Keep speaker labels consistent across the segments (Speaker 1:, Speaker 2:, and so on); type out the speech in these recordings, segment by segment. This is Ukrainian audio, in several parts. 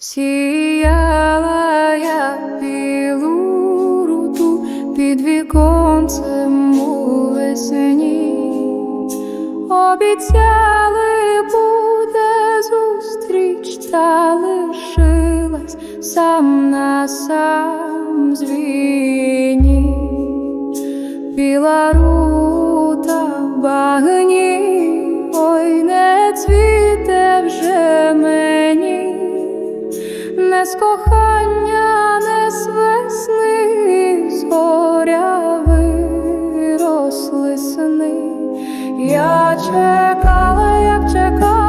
Speaker 1: Сіяла я білу руту під віконцем у весні, обіцяли буде зустріч, та лишилась сам на сам з війні. Біла рута в багні, ой, не цвіте вже мені, не з кохання, не з весни, зоря виросли сни. Я чекала, як чекала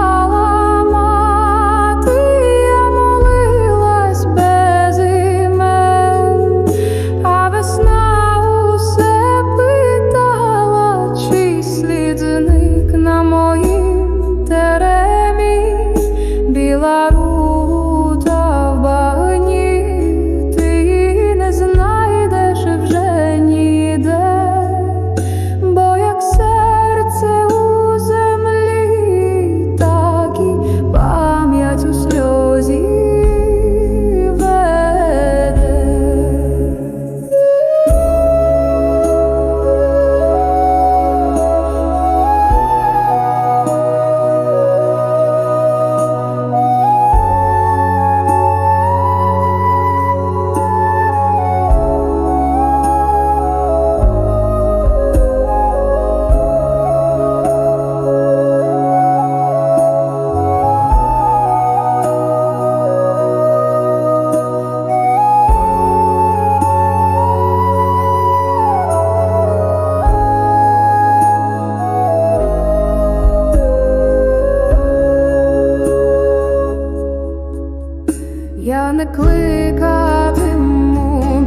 Speaker 1: Я не кликатиму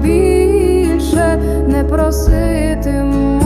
Speaker 1: більше, не проситиму